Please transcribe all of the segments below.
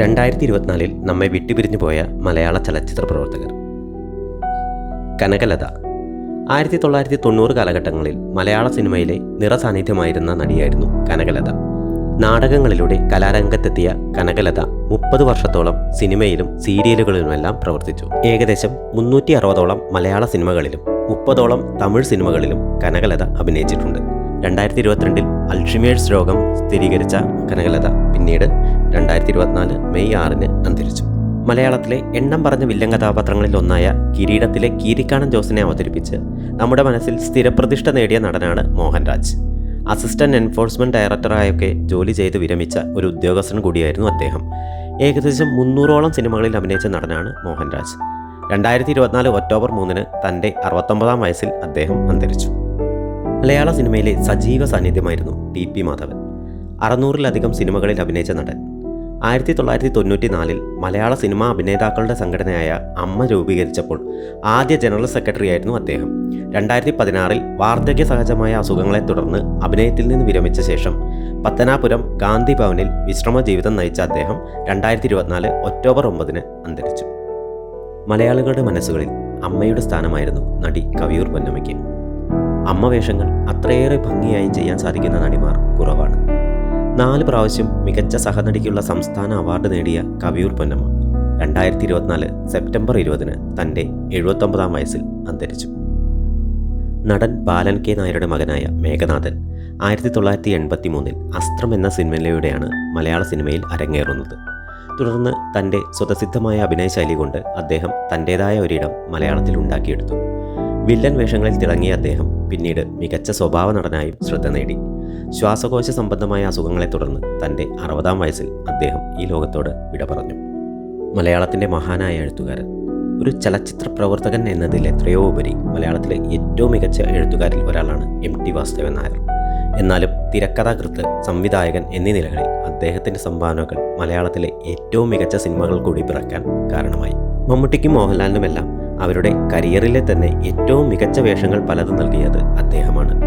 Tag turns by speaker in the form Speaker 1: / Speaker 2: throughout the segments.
Speaker 1: രണ്ടായിരത്തി ഇരുപത്തിനാലിൽ നമ്മെ വിട്ടുപിരിഞ്ഞു പോയ മലയാള ചലച്ചിത്ര പ്രവർത്തകർ. കനകലത. ആയിരത്തി തൊള്ളായിരത്തി തൊണ്ണൂറ് കാലഘട്ടങ്ങളിൽ മലയാള സിനിമയിലെ നിറസാന്നിധ്യമായിരുന്ന നടിയായിരുന്നു കനകലത. നാടകങ്ങളിലൂടെ കലാരംഗത്തെത്തിയ കനകലത മുപ്പത് വർഷത്തോളം സിനിമയിലും സീരിയലുകളിലുമെല്ലാം പ്രവർത്തിച്ചു. ഏകദേശം മുന്നൂറ്റി അറുപതോളം മലയാള സിനിമകളിലും മുപ്പതോളം തമിഴ് സിനിമകളിലും കനകലത അഭിനയിച്ചിട്ടുണ്ട്. രണ്ടായിരത്തി ഇരുപത്തിരണ്ടിൽ അൾഷിമേഴ്സ് രോഗം സ്ഥിരീകരിച്ച കനകലത പിന്നീട് രണ്ടായിരത്തി ഇരുപത്തിനാല് മെയ് ആറിന് അന്തരിച്ചു. മലയാളത്തിലെ എണ്ണം പറഞ്ഞ വില്ലൻ കഥാപാത്രങ്ങളിൽ ഒന്നായ കിരീടത്തിലെ കീരിക്കാണൻ ജോസിനെ അവതരിപ്പിച്ച് നമ്മുടെ മനസ്സിൽ സ്ഥിരപ്രതിഷ്ഠ നേടിയ നടനാണ് മോഹൻരാജ്. അസിസ്റ്റന്റ് എൻഫോഴ്സ്മെന്റ് ഡയറക്ടറായൊക്കെ ജോലി ചെയ്ത് വിരമിച്ച ഒരു ഉദ്യോഗസ്ഥൻ കൂടിയായിരുന്നു അദ്ദേഹം. ഏകദേശം മുന്നൂറോളം സിനിമകളിൽ അഭിനയിച്ച നടനാണ് മോഹൻരാജ്. രണ്ടായിരത്തി ഇരുപത്തിനാല് ഒക്ടോബർ മൂന്നിന് തന്റെ അറുപത്തൊമ്പതാം വയസ്സിൽ അദ്ദേഹം അന്തരിച്ചു. മലയാള സിനിമയിലെ സജീവ സാന്നിധ്യമായിരുന്നു ടി പി മാധവൻ. അറുന്നൂറിലധികം സിനിമകളിൽ അഭിനയിച്ച നടൻ. ആയിരത്തി തൊള്ളായിരത്തി തൊണ്ണൂറ്റി നാലിൽ മലയാള സിനിമാ അഭിനേതാക്കളുടെ സംഘടനയായ അമ്മ രൂപീകരിച്ചപ്പോൾ ആദ്യ ജനറൽ സെക്രട്ടറി ആയിരുന്നു അദ്ദേഹം. രണ്ടായിരത്തി പതിനാറിൽ വാർദ്ധക്യ സഹജമായ അസുഖങ്ങളെ തുടർന്ന് അഭിനയത്തിൽ നിന്ന് വിരമിച്ച ശേഷം പത്തനാപുരം ഗാന്ധി ഭവനിൽ വിശ്രമ ജീവിതം നയിച്ച അദ്ദേഹം രണ്ടായിരത്തി ഇരുപത്തിനാല് ഒക്ടോബർ ഒമ്പതിന് അന്തരിച്ചു. മലയാളികളുടെ മനസ്സുകളിൽ അമ്മയുടെ സ്ഥാനമായിരുന്നു നടി കവിയൂർ പൊന്നമ്മയ്ക്ക്. അമ്മ വേഷങ്ങൾ അത്രയേറെ ഭംഗിയായി ചെയ്യാൻ സാധിക്കുന്ന നടിമാർ കുറവാണ്. നാല് പ്രാവശ്യം മികച്ച സഹനടിക്കുള്ള സംസ്ഥാന അവാർഡ് നേടിയ കവിയൂർ പൊന്നമ്മ രണ്ടായിരത്തി ഇരുപത്തിനാല് സെപ്റ്റംബർ ഇരുപതിന് തന്റെ എഴുപത്തൊമ്പതാം വയസ്സിൽ അന്തരിച്ചു. നടൻ ബാലൻ കെ നായരുടെ മകനായ മേഘനാഥൻ ആയിരത്തി തൊള്ളായിരത്തി എൺപത്തി മൂന്നിൽ അസ്ത്രം എന്ന സിനിമയിലൂടെയാണ് മലയാള സിനിമയിൽ അരങ്ങേറുന്നത്. തുടർന്ന് തന്റെ സ്വതസിദ്ധമായ അഭിനയശൈലി കൊണ്ട് അദ്ദേഹം തന്റേതായ ഒരിടം മലയാളത്തിൽ ഉണ്ടാക്കിയെടുത്തു. വില്ലൻ വേഷങ്ങളിൽ തിളങ്ങിയ അദ്ദേഹം പിന്നീട് മികച്ച സ്വഭാവ നടനായും ശ്രദ്ധ നേടി. ശ്വാസകോശ സംബന്ധമായ അസുഖങ്ങളെ തുടർന്ന് തന്റെ അറുപതാം വയസ്സിൽ അദ്ദേഹം ഈ ലോകത്തോട് വിട പറഞ്ഞു. മലയാളത്തിന്റെ മഹാനായ എഴുത്തുകാരൻ. ഒരു ചലച്ചിത്ര പ്രവർത്തകൻ എന്നതിൽ എത്രയോ ഉപരി മലയാളത്തിലെ ഏറ്റവും മികച്ച എഴുത്തുകാരിൽ ഒരാളാണ് എം ടി വാസുദേവൻ നായർ. എന്നാലും തിരക്കഥാകൃത്ത് സംവിധായകൻ എന്നീ നിലകളിൽ അദ്ദേഹത്തിന്റെ സംഭാവനകൾ മലയാളത്തിലെ ഏറ്റവും മികച്ച സിനിമകൾ കൂടി പിറക്കാൻ കാരണമായി. മമ്മൂട്ടിക്കും മോഹൻലാലിനുമെല്ലാം അവരുടെ കരിയറിലെ തന്നെ ഏറ്റവും മികച്ച വേഷങ്ങൾ പലതും നൽകിയത് അദ്ദേഹമാണ്.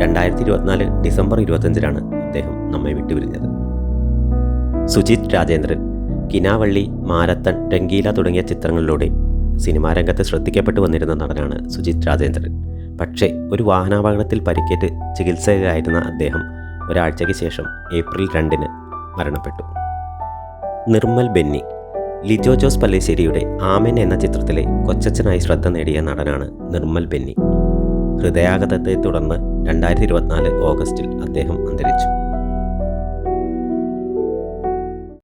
Speaker 1: രണ്ടായിരത്തി ഇരുപത്തിനാല് ഡിസംബർ ഇരുപത്തഞ്ചിനാണ് അദ്ദേഹം നമ്മെ വിട്ടുപിരിഞ്ഞത്. സുജിത് രാജേന്ദ്രൻ കിനാവള്ളി മാരത്തൺ രംഗീല തുടങ്ങിയ ചിത്രങ്ങളിലൂടെ സിനിമാ രംഗത്ത് ശ്രദ്ധിക്കപ്പെട്ടു വന്നിരുന്ന നടനാണ് സുജിത് രാജേന്ദ്രൻ. പക്ഷേ ഒരു വാഹനാപകടത്തിൽ പരിക്കേറ്റ് ചികിത്സയിലായിരുന്ന അദ്ദേഹം ഒരാഴ്ചയ്ക്ക് ശേഷം ഏപ്രിൽ രണ്ടിന് മരണപ്പെട്ടു. നിർമ്മൽ ബെന്നി ലിജോ ജോസ് പല്ലേശ്ശേരിയുടെ ആമൻ എന്ന ചിത്രത്തിലെ കൊച്ചച്ഛനായി ശ്രദ്ധ നേടിയ നടനാണ് നിർമ്മൽ ബെന്നി. ഹൃദയാഘാതത്തെ തുടർന്ന് രണ്ടായിരത്തി ഇരുപത്തിനാല് ഓഗസ്റ്റിൽ അദ്ദേഹം അന്തരിച്ചു.